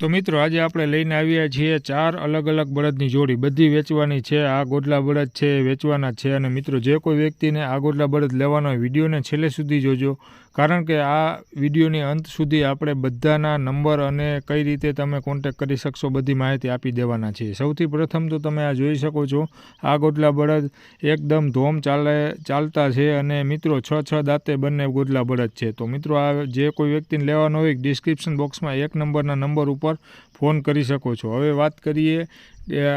તો મિત્રો, આજે આપણે લઈને આવ્યા છીએ ચાર અલગ અલગ બળદની જોડી. બધી વેચવાની છે, આ ગોડલા બળદ છે વેચવાના છે. અને મિત્રો, જે કોઈ વ્યક્તિને આ ગોડલા બળદ લેવાનો હોય, વિડીયોને છેલ્લે સુધી જોજો. કારણ કે આ વિડીયોની અંત સુધી આપણે બધાના નંબર અને કઈ રીતે તમે કોન્ટેક કરી શકશો, બધી માહિતી આપી દેવાના છે સૌથી પ્રથમ તો તમે આ જોઈ શકો છો, આ ગોડલા બળદ એકદમ ધોમ ચાલે, ચાલતા છે અને મિત્રો, છ છ દાંતે બંને ગોડલા બળદ છે. તો મિત્રો, આ જે કોઈ વ્યક્તિને લેવાનો હોય ડિસ્ક્રિપ્શન બોક્સમાં એક નંબરના નંબર ઉપર ફોન કરી શકો છો. હવે વાત કરીએ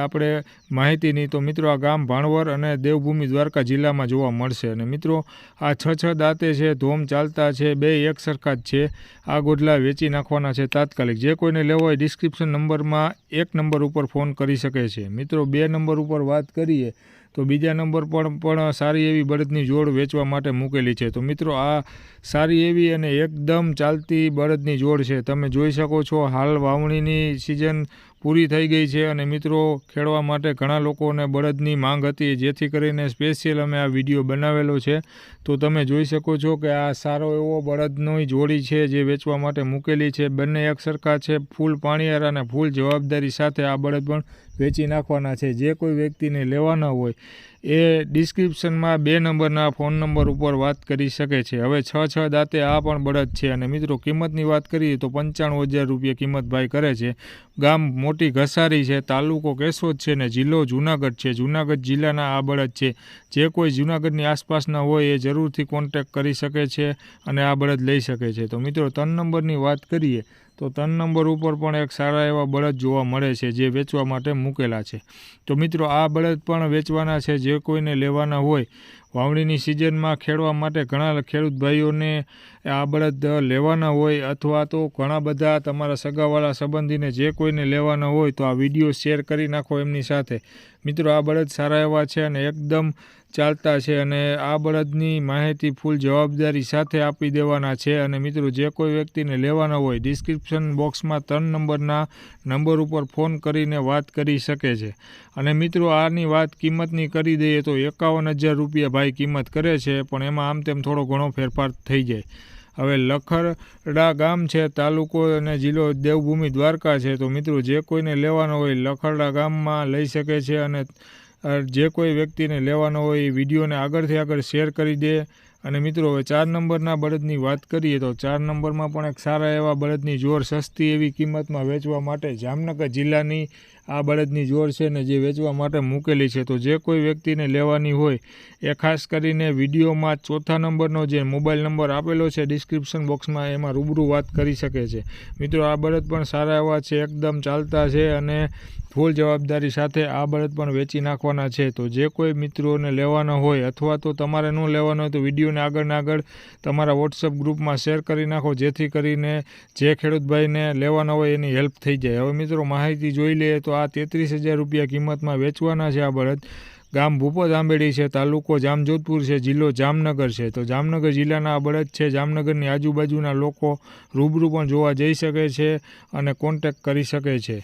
આપણે માહિતીની. તો મિત્રો, આ ગામ ભાણવર અને દેવભૂમિ દ્વારકા જિલ્લામાં જોવા મળશે. અને મિત્રો, આ છ છ દાંતે છે, ધોમ ચાલતા છે, બે એક સરખા જ છે. આ ગોડલા વેચી નાખવાના છે તાત્કાલિક. જે કોઈને લેવો હોય, ડિસ્ક્રિપ્શન નંબરમાં એક નંબર ઉપર ફોન કરી શકે છે. મિત્રો, બે નંબર ઉપર વાત કરીએ તો બીજા નંબર પર પણ સારી એવી બળદની જોડ વેચવા માટે મૂકેલી છે. તો મિત્રો, આ સારી એવી અને એકદમ ચાલતી બળદની જોડ છે. તમે જોઈ શકો છો, હાલ વાવણીની સિઝન પૂરી થઈ ગઈ છે અને મિત્રો, ખેડવા માટે ઘણા લોકોને બળદની માંગ હતી, જેથી કરીને સ્પેશિયલ અમે આ વીડિયો બનાવેલો છે. તો તમે જોઈ શકો છો કે આ સારો એવો બળદની જોડી છે જે વેચવા માટે મૂકેલી છે. બંને એક સરખા છે, ફૂલ પાણીયાર અને ફૂલ જવાબદારી સાથે આ બળદ પણ વેચી નાખવાના છે. જે કોઈ વ્યક્તિને લેવાના હોય, એ ડિસ્ક્રિપ્શનમાં બે નંબરના ફોન નંબર ઉપર વાત કરી શકે છે. હવે છ છ દાંતે આ પણ બળદ છે. અને મિત્રો, કિંમતની વાત કરીએ તો પંચાણું હજાર રૂપિયા કિંમત ભાઈ કરે છે. ગામ મોટી ઘસારી છે. તાલુકો કેશોદ છે ને જિલ્લો જુનાગઢ છે. જુનાગઢ જિલ્લાના આ બળદ છે. જે કોઈ જુનાગઢની આસપાસના હોય એ જરૂરથી કોન્ટેક કરી શકે છે અને આ બળદ લઈ શકે છે. તો મિત્રો, ત્રણ નંબરની વાત કરીએ, તો ત્રણ નંબર ઉપર પણ એક સારા એવા બળદ જોવા મળે છે જે વેચવા માટે મૂકેલા છે. તો મિત્રો, આ બળદ પણ વેચવાના છે. જે કોઈને લેવાના હોય વાવણીની સિઝનમાં ખેડવા માટે ઘણા ખેડૂત ભાઈઓને આ બળદ લેવાના હોય અથવા તો ઘણા બધા તમારા સગાવાળા સંબંધીને જે કોઈને લેવાના હોય તો આ વીડિયો શેર કરી નાખો એમની સાથે. મિત્રો, આ બળદ સારા એવા છે અને એકદમ ચાલતા છે અને આ બળદની માહિતી ફૂલ જવાબદારી સાથે આપી દેવાના છે. અને મિત્રો, જે કોઈ વ્યક્તિને લેવાના હોય ડિસ્ક્રિપ્શન બોક્સમાં ત્રણ નંબરના નંબર ઉપર ફોન કરીને વાત કરી શકે છે. અને મિત્રો, આની વાત કિંમતની કરી દઈએ તો એકાવન હજાર રૂપિયા ભાઈ કિંમત કરે છે, પણ એમાં આમ તેમ થોડો ઘણો ફેરફાર થઈ જાય. હવે લખરડા ગામ છે, તાલુકો અને જિલ્લો દેવભૂમિ દ્વારકા છે. તો મિત્રો, જે કોઈને લેવાનો હોય, લખરડા ગામમાં લઈ શકે છે અને જે કોઈ વ્યક્તિને લેવાનો હોય એ વિડીયોને આગળથી આગળ શેર કરી દે. અને મિત્રો, હવે ચાર નંબરના બળદની વાત કરીએ તો ચાર નંબરમાં પણ એક સારા એવા બળદની જોર સસ્તી એવી કિંમતમાં વેચવા માટે જામનગર જિલ્લાની આ બળદની જોર છે ને જે વેચવા માટે મૂકેલી છે. તો જે કોઈ વ્યક્તિને લેવાની હોય એ ખાસ કરીને વિડીયોમાં ચોથા નંબરનો જે મોબાઈલ નંબર આપેલો છે, ડિસ્ક્રિપ્શન બોક્સમાં એમાં રૂબરૂ વાત કરી શકે છે. મિત્રો, આ બળદ પણ સારા એવા છે, એકદમ ચાલતા છે અને ફૂલ જવાબદારી સાથે આ બળદ પણ વેચી નાખવાના છે. તો જે કોઈ મિત્રોને લેવાના હોય અથવા તો તમારે ન લેવાનો હોય તો વિડીયોને આગળને આગળ તમારા વોટ્સઅપ ગ્રુપમાં શેર કરી નાખો. જેથી કરીને જે ખેડૂતભાઈને લેવાના હોય એની હેલ્પ થઈ જાય. હવે મિત્રો માહિતી જોઈ લઈએ તો આ તેત્રીસ હજાર રૂપિયા કિંમતમાં વેચવાના છે આ બળદ. ગામ ભૂપત આંબેડી છે, તાલુકો જામજોધપુર છે, જિલ્લો જામનગર છે. તો જામનગર જિલ્લાના આ બળદ છે. જામનગરની આજુબાજુના લોકો રૂબરૂ પણ જોવા જઈ શકે છે અને કોન્ટેક કરી શકે છે.